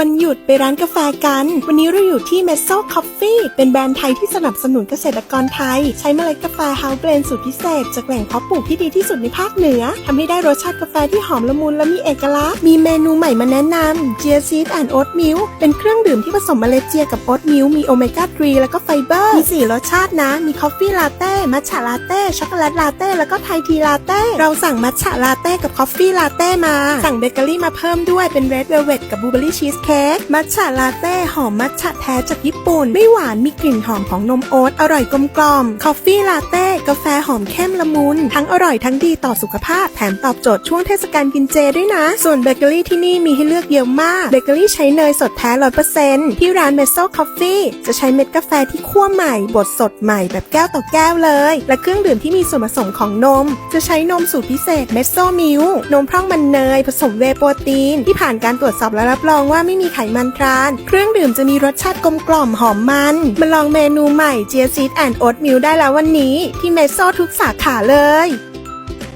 วันหยุดไปร้านกาแฟกัน วันนี้เราอยู่ที่ m e s s o Coffee เป็นแบรนด์ไทยที่สนับสนุนเกษตรกรไทย ใช้เมล็ดกาแฟ House Blend สูตรพิเศษ จากแหล่งเพาะปลูกที่ดีที่สุดในภาคเหนือทำให้ได้รสชาติกาแฟที่หอมละมุนและมีเอกลักษณ์ มีเมนูใหม่มาแนะนำ Chia Seed and Oat Milk เป็นเครื่องดื่มที่ผสมเมล็ดเจียกับ Oat Milk มีโอเมก้า3แล้วก็ไฟเบอร์ มี4รสชาตินะ มี Coffee Latte มัทฉะลาเต้ช็อกโกแลตลาเต้แล้วก็ไทยทีลาเต้เราสั่งมัทฉะลาเต้กับ Coffee Latte มา สั่งเบเกอรี่มาเพิ่มด้วยเป็น Red Velvet กับ Blueberry Cheesecake มัทฉะลาเต้หอมมัทฉะแท้จากญี่ปุ่น ไม่หวานมีกลิ่นหอมของนมโอ๊ตอร่อยกลมกล่อม Coffee Latte กาแฟหอมเข้มละมุน ทั้งอร่อยทั้งดีต่อสุขภาพ แถมตอบโจทย์ช่วงเทศกาลกินเจด้วยนะ ส่วนเบเกอรี่ที่นี่มีให้เลือกเยอะมากเบเกอรี่ใช้เนยสดแท้ร้อยเปอร์เซ็นต์ที่ร้านเม s โซคอฟฟี่จะใช้เม็ดกาแฟที่คั่วใหม่บดสดใหม่แบบแก้วต่อแก้วเลย และเครื่องดื่มที่มีส่วนผสมของนม จะใช้นมสูตรพิเศษเม s โซมิลนมพร่องมันเนยผสมเวโปรตีนที่ผ่านการตรวจสอบและรับรองว่าไม่มีไขมันทราน เครื่องดื่มจะมีรสชาติกลมกล่อมหอมมัน มาลองเมนูใหม่เจียซีดแอนด์โอ๊ตมิลได้แล้ววันนี้ ที่เมโซทุกสาขาเลย